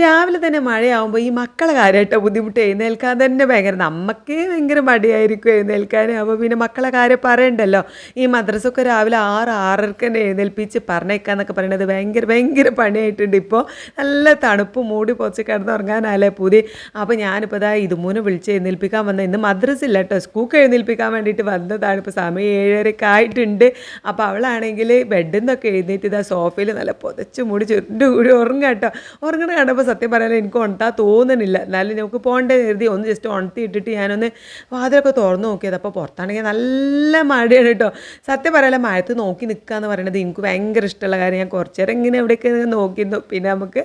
രാവിലെ തന്നെ മഴയാവുമ്പോൾ ഈ മക്കളെ കാര്യമായിട്ട് ബുദ്ധിമുട്ട് എഴുന്നേൽക്കാൻ തന്നെ ഭയങ്കര നമുക്ക് ഭയങ്കര മടിയായിരിക്കും എഴുന്നേൽക്കാൻ. അപ്പോൾ പിന്നെ മക്കളെ കാര്യം പറയണ്ടല്ലോ. ഈ മദ്രസൊക്കെ രാവിലെ ആറ് ആറരക്ക് തന്നെ എഴുന്നേൽപ്പിച്ച് പറഞ്ഞേക്കാന്നൊക്കെ പറയണത് ഭയങ്കര ഭയങ്കര പണിയായിട്ടുണ്ട് ഇപ്പോൾ നല്ല തണുപ്പ് മൂടി പൊച്ച് കിടന്നുറങ്ങാനല്ലേ പുതി. അപ്പോൾ ഞാനിപ്പോൾ ഇതാ ഇതുമൂന്ന് വിളിച്ച് എഴുന്നേൽപ്പിക്കാൻ വന്ന ഇന്ന് മദ്രസ ഇല്ല കേട്ടോ സ്കൂൾക്ക് എഴുന്നേൽപ്പിക്കാൻ വേണ്ടിയിട്ട് വന്നതാണ്. ഇപ്പോൾ സമയം ഏഴരക്ക് ആയിട്ടുണ്ട്. അപ്പോൾ അവളാണെങ്കിൽ ബെഡിൽ നിന്നൊക്കെ എഴുന്നേറ്റ് ഇതാ സോഫയിൽ നല്ല പൊതച്ച് മൂടി ചുരുണ്ട് കൂടി ഉറങ്ങാം കേട്ടോ ഉറങ്ങണ കണ്ടപ്പോൾ സത്യം പറയാൻ എനിക്ക് ഉണത്താ തോന്നുന്നില്ല എന്നാലും നമുക്ക് പോകേണ്ട കരുതി ഒന്ന് ജസ്റ്റ് ഉണത്തി ഇട്ടിട്ട് ഞാനൊന്ന് വാതിലൊക്കെ തുറന്ന് നോക്കിയത്. അപ്പോൾ പുറത്താണെങ്കിൽ നല്ല മഴയാണ് കേട്ടോ. സത്യം പറയാൻ മഴത്ത് നോക്കി നിൽക്കുക എന്ന് പറയുന്നത് എനിക്ക് ഭയങ്കര ഇഷ്ടമുള്ള കാര്യം. ഞാൻ കുറച്ച് നേരം ഇങ്ങനെ എവിടെയൊക്കെ നോക്കിയിരുന്നു. പിന്നെ നമുക്ക്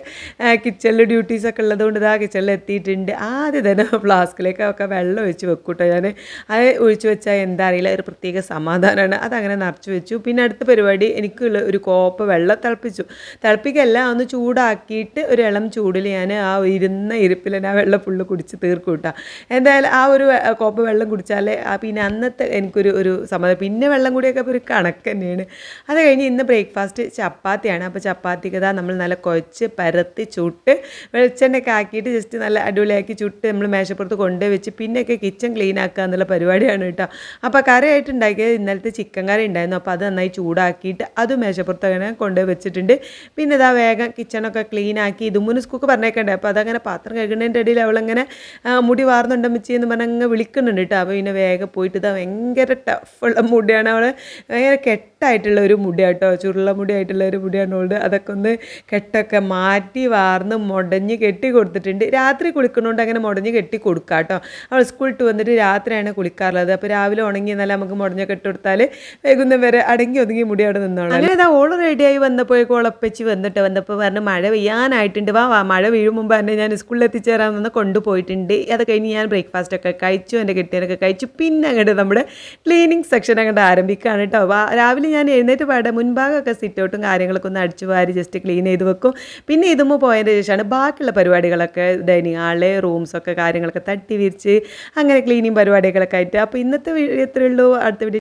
കിച്ചണിൽ ഡ്യൂട്ടീസൊക്കെ ഉള്ളതുകൊണ്ട് ഇതാ കിച്ചണിൽ എത്തിയിട്ടുണ്ട്. ആദ്യം തന്നെ ഫ്ലാസ്കിലേക്കൊക്കെ വെള്ളം ഒഴിച്ച് വെക്കും കേട്ടോ ഞാൻ അത് ഒഴിച്ച് വെച്ചാൽ എന്താ അറിയില്ല ഒരു പ്രത്യേക സമാധാനമാണ്. അതങ്ങനെ നിറച്ച് വെച്ചു. പിന്നെ അടുത്ത പരിപാടി എനിക്കുള്ള ഒരു കോപ്പ് വെള്ളം തിളപ്പിച്ചു. തിളപ്പിക്കല്ല ഒന്ന് ചൂടാക്കിയിട്ട് ഒരു ഇളം ചൂടിൽ ഞാൻ ആ ഇരുന്ന ഇരിപ്പിൽ തന്നെ ആ വെള്ളം ഫുള്ള് കുടിച്ച് തീർക്കും കേട്ടോ എന്തായാലും ആ ഒരു കോപ്പ് വെള്ളം കുടിച്ചാൽ ആ പിന്നെ അന്നത്തെ എനിക്കൊരു ഒരു സമ്മതം. പിന്നെ വെള്ളം കൂടിയൊക്കെ ഒരു കണക്ക് തന്നെയാണ്. അത് കഴിഞ്ഞ് ഇന്ന് ബ്രേക്ക്ഫാസ്റ്റ് ചപ്പാത്തിയാണ്. അപ്പോൾ ചപ്പാത്തിക്ക് ഇതാ നമ്മൾ നല്ല കുഴച്ച് പരത്തി ചുട്ട് വെളിച്ചെണ്ണയൊക്കെ ആക്കിയിട്ട് ജസ്റ്റ് നല്ല അടിപൊളിയാക്കി ചുട്ട് നമ്മൾ മേശപ്പുറത്ത് കൊണ്ടുപോയി വെച്ച് പിന്നെയൊക്കെ കിച്ചൺ ക്ലീൻ ആക്കുക എന്നുള്ള പരിപാടിയാണ് കേട്ടോ അപ്പോൾ കറിയായിട്ട് ഉണ്ടാക്കിയത് ഇന്നലത്തെ ചിക്കൻ കറി ഉണ്ടായിരുന്നു. അപ്പോൾ അത് നന്നായി ചൂടാക്കിയിട്ട് അത് മേശപ്പുറത്ത് അങ്ങനെ കൊണ്ടുപോയി വെച്ചിട്ടുണ്ട്. പിന്നെ ഇതാ വേഗം കിച്ചണൊക്കെ ക്ലീൻ ആക്കി ഇതുമുന്ന് സ്കൂൾക്ക് പറഞ്ഞേക്കണ്ടേ? അപ്പോൾ അതങ്ങനെ പാത്രം കഴുകുന്നതിന്റെ ഇടയിൽ അവളങ്ങനെ മുടി വാർന്നുണ്ട് മിച്ചി എന്ന് പറഞ്ഞ് അങ്ങ് വിളിക്കുന്നുണ്ട് കേട്ടോ. അപ്പോൾ പിന്നെ വേഗം പോയിട്ട് ഇതാ ഭയങ്കര ടഫുള്ള മുടിയാണ് അവൾ ഭയങ്കര കെട്ടായിട്ടുള്ള ഒരു മുടിയാട്ടോ ചുരുള മുടിയായിട്ടുള്ള ഒരു മുടിയാണ് ഓൾഡ്. അതൊക്കെ ഒന്ന് കെട്ടൊക്കെ മാറ്റി വാർന്ന് മുടഞ്ഞ് കെട്ടി കൊടുത്തിട്ടുണ്ട്. രാത്രി കുളിക്കണോണ്ട് അങ്ങനെ മുടഞ്ഞ് കെട്ടി കൊടുക്കുക കേട്ടോ അവൾ സ്കൂളിൽ വിട്ട് വന്നിട്ട് രാത്രിയാണ് കുളിക്കാറുള്ളത്. അപ്പോൾ രാവിലെ ഉണങ്ങി എന്നാൽ നമുക്ക് മുടഞ്ഞ കെട്ടി കൊടുത്താൽ വൈകുന്നേരം വരെ അടങ്ങി ഒതുങ്ങി മുടി അവിടെ നിന്നോളാം അങ്ങനെ ഇതാ ഓൾ റെഡിയായി വന്നപ്പോഴേക്കും ഉളപ്പിച്ച് വന്നിട്ട് വന്നപ്പോൾ പറഞ്ഞ് മഴ പെയ്യാനായിട്ടുണ്ട്. വാ വാ മഴ വീഴും മുമ്പ് തന്നെ ഞാൻ സ്കൂളിൽ എത്തിച്ചേരാമെന്ന് കൊണ്ടുപോയിട്ടുണ്ട്. അത് കഴിഞ്ഞ് ഞാൻ ബ്രേക്ക്ഫാസ്റ്റ് ഒക്കെ കഴിച്ചു എന്റെ കെട്ടിയനൊക്കെ കഴിച്ചു. പിന്നെ അങ്ങോട്ട് നമ്മുടെ ക്ലീനിങ് സെക്ഷൻ അങ്ങോട്ട് ആരംഭിക്കുകയാണ് കേട്ടോ വാ- രാവിലെ ഞാൻ എഴുന്നേറ്റ് പാടെ മുൻഭാഗമൊക്കെ സിറ്റൗട്ടും കാര്യങ്ങളൊക്കെ ഒന്ന് അടിച്ചു വാരി ജസ്റ്റ് ക്ലീൻ ചെയ്ത് വെക്കും. പിന്നെ ഇതുമ്പോൾ പോയതിന് ശേഷമാണ് ബാക്കിയുള്ള പരിപാടികളൊക്കെ ഡൈനിങ് ഹാൾ റൂംസൊക്കെ കാര്യങ്ങളൊക്കെ തട്ടി വിരിച്ച് അങ്ങനെ ക്ലീനിങ് പരിപാടികളൊക്കെ ആയിട്ട്. അപ്പോൾ ഇന്നത്തെ വീഡിയോ അടുത്ത വീഡിയോ